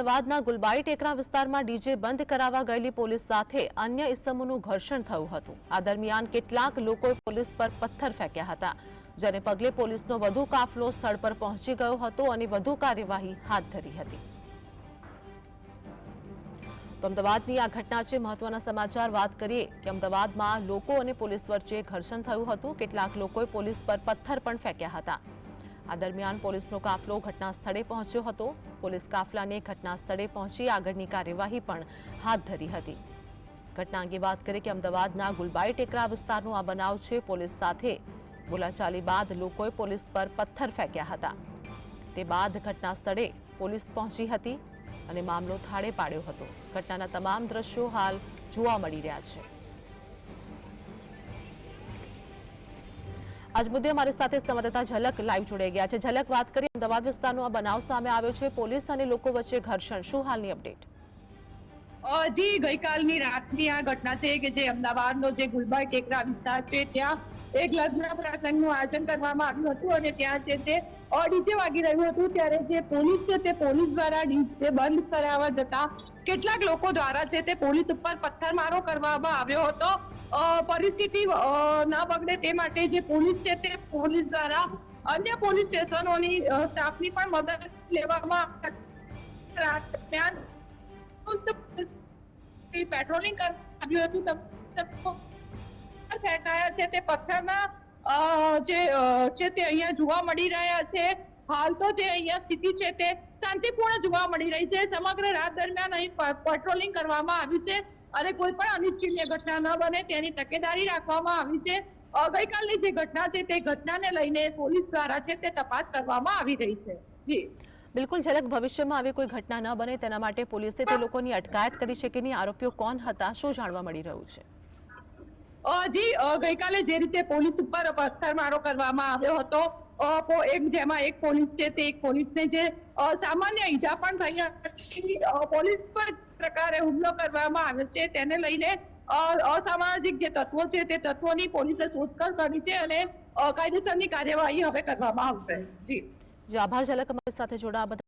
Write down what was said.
અમદાવાદના ગુલબાઈ ટેકરા વિસ્તારમાં ડીજે બંધ કરાવવા ગયેલી પોલીસ સાથે અન્ય ઇસમોનું ઘર્ષણ થયું હતું. આ દરમિયાન કેટલાક લોકોએ પોલીસ પર પથ્થર ફેંક્યા હતા. જેને પગલે પોલીસનો વધુ કાફલો સ્થળ પર પહોંચી ગયો હતો અને વધુ કાર્યવાહી હાથ ધરી હતી. તો અમદાવાદની આ ઘટના છે મહત્વના સમાચાર. વાત કરીએ કે અમદાવાદમાં લોકો અને પોલીસ વચ્ચે ઘર્ષણ થયું હતું. કેટલાક લોકોએ પોલીસ પર પથ્થર પણ ફેંક્યા હતા. આ દરમિયાન પોલીસનો કાફલો ઘટના સ્થળે પહોંચ્યો હતો. પોલીસ કાફલાને ઘટના સ્થળે પહોંચી આગળની કાર્યવાહી પણ હાથ ધરી હતી. ઘટના અંગે વાત કરીએ કે અમદાવાદના ગુલબાઈ ટેકરા વિસ્તારનો આ બનાવ છે. પોલીસ સાથે બોલાચાલી બાદ લોકોએ પોલીસ પર પથ્થર ફેંક્યા હતા. તે બાદ ઘટના સ્થળે પોલીસ પહોંચી હતી અને મામલો થાળે પાડ્યો હતો. ઘટનાના તમામ દ્રશ્યો હાલ જોવા મળી રહ્યા છે. આજ મુદ્દે અમારી સાથે સંવાદદાતા ઝલક લાઈવ જોડાઈ ગયા છે. ઝલક વાત કરીએ અમદાવાદ વિસ્તારનો આ બનાવ સામે આવ્યો છે. પોલીસ અને લોકો વચ્ચે ઘર્ષણ. શું હાલની અપડેટ? જી ગઈકાલની રાતની આ ઘટના છે કે જે અમદાવાદનો જે ગુલબાઈ ટેકરા વિસ્તાર છે, ત્યાં એક લગ્ન પ્રસંગનું આયોજન કરવામાં આવ્યું હતું અને ત્યાં છે તે ડીજે વાગી રહ્યું હતું, ત્યારે જે પોલીસ છે તે પોલીસ દ્વારા ડીજે બંધ કરાવવા જતા કેટલાક લોકો દ્વારા છે તે પોલીસ ઉપર પથ્થરમારો કરવામાં આવ્યો હતો. પરિસ્થિતિ ના બગડે તે માટે જે પોલીસ છે તે પોલીસ દ્વારા અન્ય પોલીસ સ્ટેશનોની સ્ટાફની પણ મદદ લેવામાં રાત દરમિયાન પેટ્રોલિંગ આવ્યું હતું ફેંકાયા છે તે પથ્થરના જે છે તે અહીંયા જોવા મળી રહ્યા છે હાલ તો જે અહીંયા સ્થિતિ છે તે શાંતિપૂર્ણ જોવા મળી રહી છે સમગ્ર રાત દરમિયાન અહીં પેટ્રોલિંગ કરવામાં આવ્યું છે। અને કોઈ પણ અનિચ્છનીય ઘટના ન બને તેની તકેદારી રાખવામાં આવી છે। ગઈકાલની જે ઘટના છે તે ઘટનાને લઈને પોલીસ દ્વારા છે તે તપાસ કરવામાં આવી રહી છે. જી. બિલકુલ ઝલક ભવિષ્યમાં આવી કોઈ ઘટના ન બને તેના માટે પોલીસે તે લોકોની અટકાયત કરી છે કે નહીં? આરોપીઓ કોણ હતા? શું જાણવા મળી રહ્યું છે? જી ગઈકાલે જે રીતે પોલીસ ઉપર પથ્થરમારો કરવામાં આવ્યો હતો એક જેમાં એક પોલીસ છે તે એક પોલીસને જે સામાન્ય ઈજા પણ થઈ હતી. પોલીસ પર પ્રકારે હુમલો કરવામાં આવ્યો છે તેને લઈને અસામાજિક જે તત્વો છે તે તત્વોની પોલીસે શોધખોળ કરી છે અને કાયદેસરની કાર્યવાહી હવે કરવામાં આવશે. જી. જે આભાર ઝલક અમારી સાથે જોડાવા